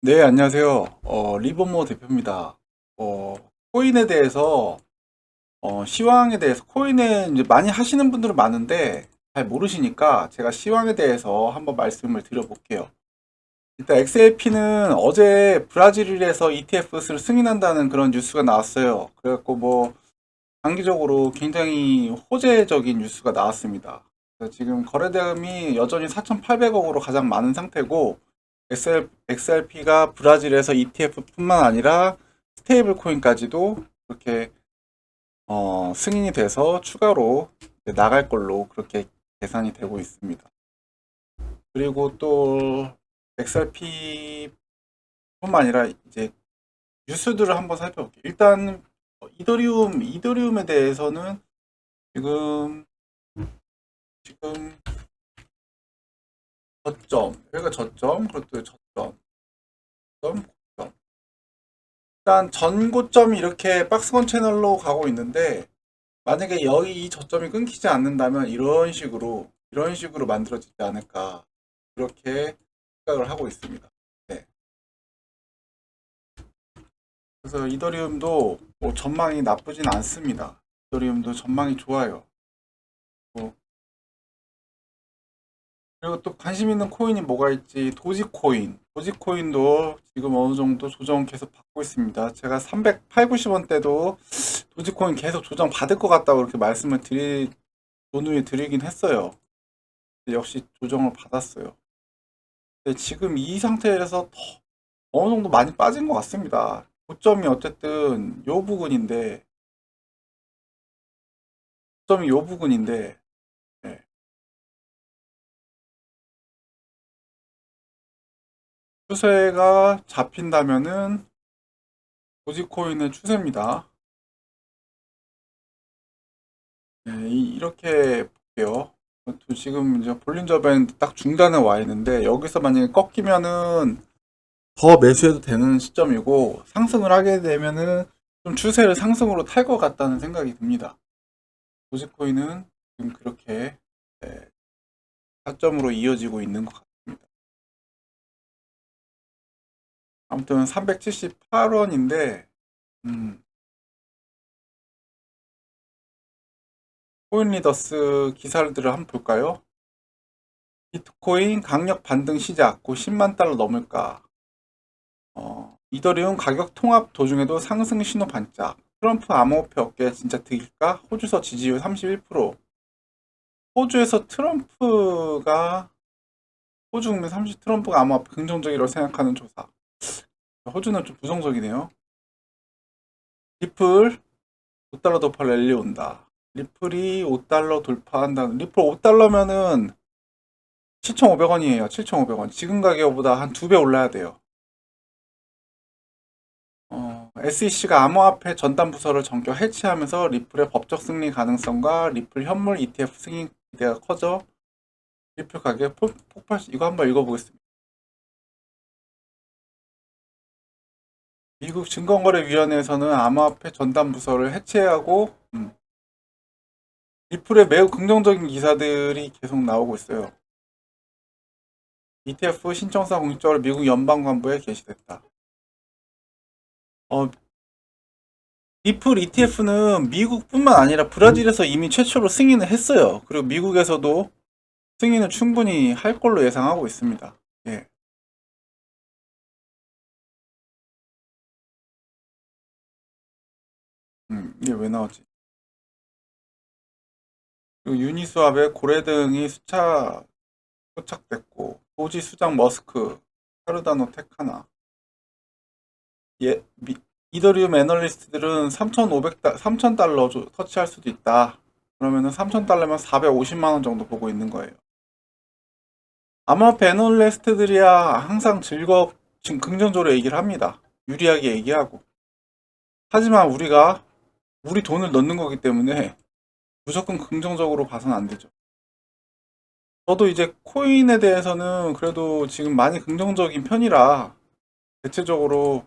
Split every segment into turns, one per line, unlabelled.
네, 안녕하세요. 어, 리버모 대표입니다. 어, 코인에 대해서, 어, 시황에 대해서, 코인에 이제 많이 하시는 분들은 많은데, 잘 모르시니까 제가 시황에 대해서 한번 말씀을 드려볼게요. 일단 XLP는 어제 브라질에서 ETF를 승인한다는 그런 뉴스가 나왔어요. 그래갖고 뭐, 장기적으로 굉장히 호재적인 뉴스가 나왔습니다. 지금 거래대금이 여전히 4,800억으로 가장 많은 상태고, XRP가 브라질에서 ETF뿐만 아니라 스테이블 코인까지도 그렇게 어, 승인이 돼서 추가로 나갈 걸로 그렇게 계산이 되고 있습니다. 그리고 또 XRP뿐만 아니라 이제 뉴스들을 한번 살펴볼게요. 일단 어, 이더리움 이더리움에 대해서는 지금 지금 저점 여기가 저점 그것도 저점 점, 고점. 일단 전고점이 이렇게 박스권 채널로 가고 있는데 만약에 여기 이 저점이 끊기지 않는다면 이런 식으로 이런 식으로 만들어지지 않을까 그렇게 생각을 하고 있습니다. 네. 그래서 이더리움도 뭐 전망이 나쁘진 않습니다. 이더리움도 전망이 좋아요. 뭐 그리고 또 관심 있는 코인이 뭐가 있지? 도지코인. 도지코인도 지금 어느 정도 조정 계속 받고 있습니다. 제가 308, 90원 때도 도지코인 계속 조정 받을 것 같다고 그렇게 말씀을 드리, 논의에 드리긴 했어요. 역시 조정을 받았어요. 근데 지금 이 상태에서 더 어느 정도 많이 빠진 것 같습니다. 고점이 어쨌든 요 부근인데, 고점이 요 부근인데, 추세가 잡힌다면은 도지코인의 추세입니다. 네, 이- 이렇게 볼게요. 또 지금 이제 볼린저 밴드 딱 중단에 와 있는데 여기서 만약에 꺾이면은 더 매수해도 되는 시점이고 상승을 하게 되면은 좀 추세를 상승으로 탈 것 같다는 생각이 듭니다. 도지코인은 지금 그렇게 네, 타점으로 이어지고 있는 것 같습니 아무튼 378원인데 음, 코인 리더스 기사들을 한번 볼까요? 비트코인 강력 반등 시작 곧 10만 달러 넘을까? 어, 이더리움 가격 통합 도중에도 상승 신호 반짝. 트럼프 암호화폐 업계 진짜 득일까? 호주서 지지율 31%. 호주에서 트럼프가 호주 국민 30 트럼프가 암호화폐 긍정적이라고 생각하는 조사. 호주는 좀 부정적이네요. 리플 5달러 돌파 랠리 온다. 리플이 5달러 돌파한다는 리플 5달러면은 7,500원이에요. 7,500원. 지금 가격보다 한 두 배 올라야 돼요. 어, SEC가 암호화폐 전담 부서를 전격 해체하면서 리플의 법적 승리 가능성과 리플 현물 ETF 승인 기대가 커져 리플 가격 폭, 폭발 이거 한번 읽어보겠습니다. 미국 증권거래위원회에서는 암호화폐 전담 부서를 해체하고 음, 리플에 매우 긍정적인 기사들이 계속 나오고 있어요. ETF 신청사 공식적으로 미국 연방관부에 게시됐다. 어, 리플 ETF는 미국뿐만 아니라 브라질에서 이미 최초로 승인을 했어요. 그리고 미국에서도 승인을 충분히 할 걸로 예상하고 있습니다. 예. 음, 이게 왜 나오지? 그리고 유니스왑의 고래 등이 수차 포착됐고 도지 수장 머스크, 카르다노 테카나 예, 미- 이더리움 애널리스트들은 3,500달, 3,000달러 터치할 수도 있다. 그러면은 3,000달러면 450만 원 정도 보고 있는 거예요. 암호화폐 애널리스트들이야 항상 즐겁, 지금 긍정적으로 얘기를 합니다. 유리하게 얘기하고. 하지만 우리가 우리 돈을 넣는 거기 때문에 무조건 긍정적으로 봐서는 안 되죠. 저도 이제 코인에 대해서는 그래도 지금 많이 긍정적인 편이라 대체적으로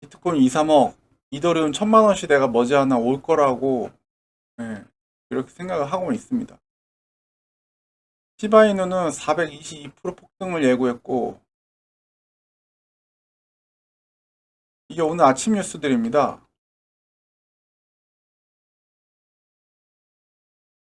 비트코인 2, 3억, 이더리움 천만 원 시대가 머지않아 올 거라고 예, 이렇게 생각을 하고 있습니다. 시바이누는 422% 폭등을 예고했고 이게 오늘 아침 뉴스들입니다.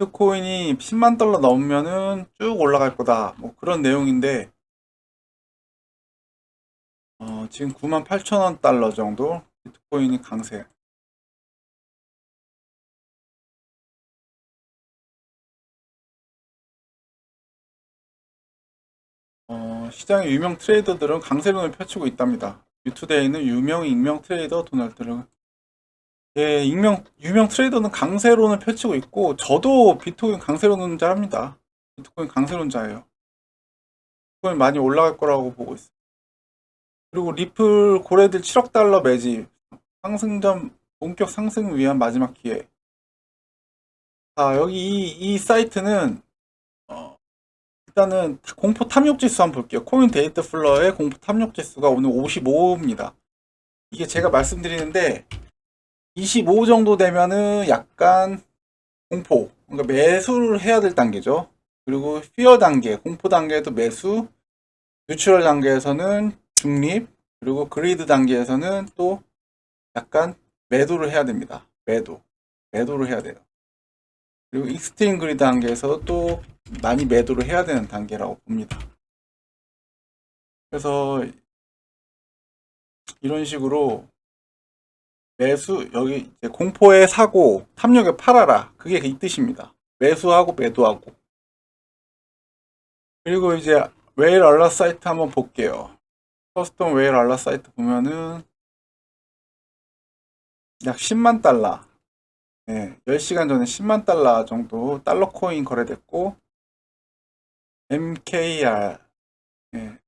비트코인이 10만 달러 넘으면은 쭉 올라갈 거다. 뭐 그런 내용인데, 어, 지금 9만 8천 원 달러 정도 비트코인이 강세. 어, 시장의 유명 트레이더들은 강세론을 펼치고 있답니다. 유투데이는 유명 익명 트레이더 도널드 를 예, 익명 유명 트레이더는 강세론을 펼치고 있고 저도 비트코인 강세론자입니다. 비트코인 강세론자예요. 비트코인 많이 올라갈 거라고 보고 있어요. 그리고 리플 고래들 7억 달러 매집 상승점 본격 상승 위한 마지막 기회. 자, 여기 이, 이 사이트는 어, 일단은 공포 탐욕 지수 한번 볼게요. 코인 데이터 플러의 공포 탐욕 지수가 오늘 55입니다. 이게 제가 말씀드리는데 25 정도 되면은 약간 공포, 그러니까 매수를 해야 될 단계죠. 그리고 피어 단계, 공포 단계에도 매수, 뉴트럴 단계에서는 중립, 그리고 그리드 단계에서는 또 약간 매도를 해야 됩니다. 매도, 매도를 해야 돼요. 그리고 익스트림 그리드 단계에서 또 많이 매도를 해야 되는 단계라고 봅니다. 그래서 이런 식으로 매수 여기 공포에 사고 탐욕에 팔아라 그게 이 뜻입니다. 매수하고 매도하고 그리고 이제 웨일 알라 사이트 한번 볼게요. 커스텀 웨일 알라 사이트 보면은 약 10만 달러 네, 10시간 전에 10만 달러 정도 달러 코인 거래됐고 MKR 네.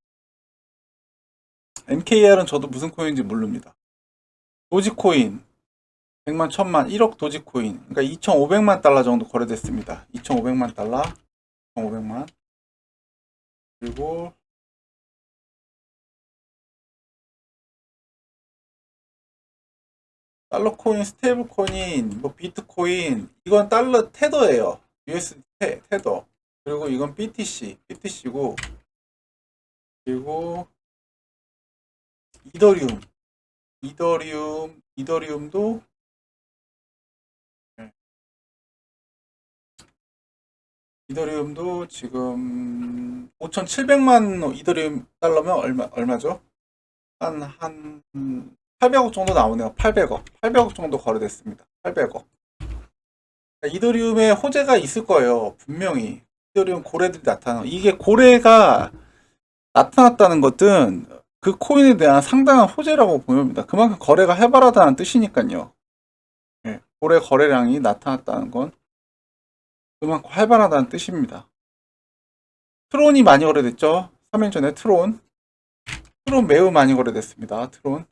MKR은 저도 무슨 코인인지 모릅니다. 도지코인 100만, 1000만, 1억 도지코인 그러니까 2,500만 달러 정도 거래됐습니다. 2,500만 달러 2,500만 그리고 달러 코인, 스테이블 코인, 뭐 비트코인 이건 달러 테더예요. USD 테, 테더. 그리고 이건 BTC, BTC고 그리고 이더리움, 이더리움, 이더리움도 네. 이더리움도 지금 5,700만 이더리움 달러면 얼마 얼마죠? 한 한 800억 정도 나오네요. 800억. 800억 정도 거래됐습니다. 800억. 이더리움에 호재가 있을 거예요. 분명히. 이더리움 고래들이 나타나. 이게 고래가 나타났다는 것은 그 코인에 대한 상당한 호재라고 보입니다. 그만큼 거래가 활발하다는 뜻이니까요. 예, 고래 거래량이 나타났다는 건 그만큼 활발하다는 뜻입니다. 트론이 많이 거래됐죠? 3일 전에 트론. 트론 매우 많이 거래됐습니다. 트론.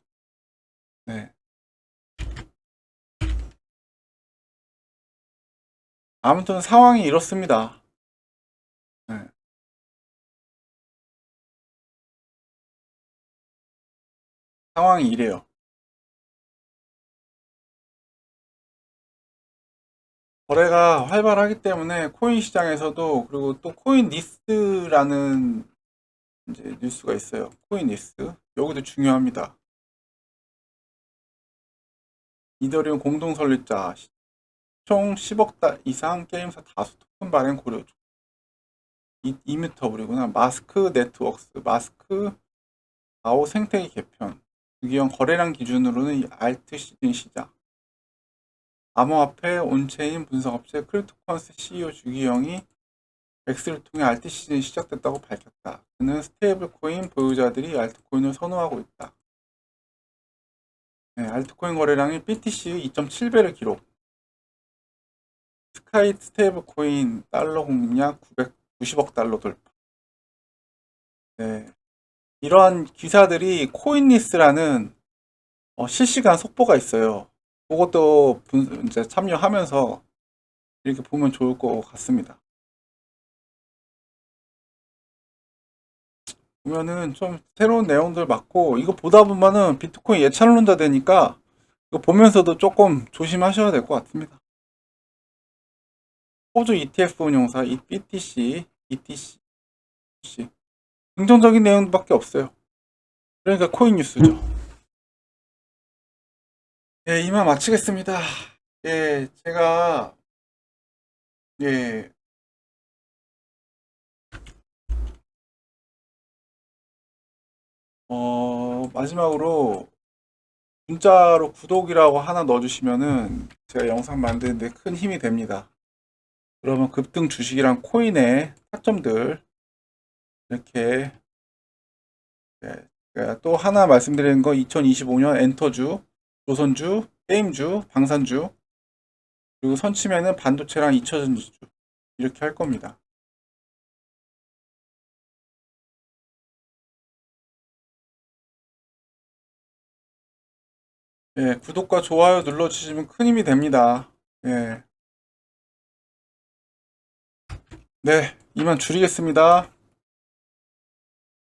네. 아무튼 상황이 이렇습니다. 네. 상황이 이래요. 거래가 활발하기 때문에 코인 시장에서도 그리고 또 코인 리스트라는 이제 뉴스가 있어요. 코인 리스트. 여기도 중요합니다. 이더리움 공동 설립자 총 10억 달 이상 게임사 다수 토큰 발행 고려 이뮤터블이구나. 마스크 네트워크스, 마스크 아오 생태계 개편. 주기형 거래량 기준으로는 알트 시즌 시작. 암호화폐 온체인 분석업체 크립토컨스 CEO 주기형이 엑스를 통해 알트 시즌이 시작됐다고 밝혔다. 그는 스테이블 코인 보유자들이 알트코인을 선호하고 있다. 네, 알트코인 거래량이 BTC 2.7배를 기록. 스카이 스테이블 코인 달러 공략 990억 달러 돌파. 네. 이러한 기사들이 코인리스라는 어, 실시간 속보가 있어요. 그것도 분- 이제 참여하면서 이렇게 보면 좋을 것 같습니다. 보면은 좀 새로운 내용들 맞고 이거 보다 보면은 비트코인 예찬론자 되니까 이거 보면서도 조금 조심하셔야 될 것 같습니다. 호주 ETF 운용사 이 BTC, ETC 긍정적인 내용밖에 없어요. 그러니까 코인 뉴스죠. 예, 이만 마치겠습니다. 예, 제가, 예, 어, 마지막으로 문자로 구독이라고 하나 넣어주시면은 제가 영상 만드는데 큰 힘이 됩니다. 그러면 급등 주식이랑 코인의 타점들 이렇게 네, 또 하나 말씀드리는 거 2025년 엔터주, 조선주, 게임주, 방산주 그리고 선치면은 반도체랑 2차전지주 이렇게 할 겁니다. 예, 구독과 좋아요 눌러주시면 큰 힘이 됩니다. 예. 네, 이만 줄이겠습니다.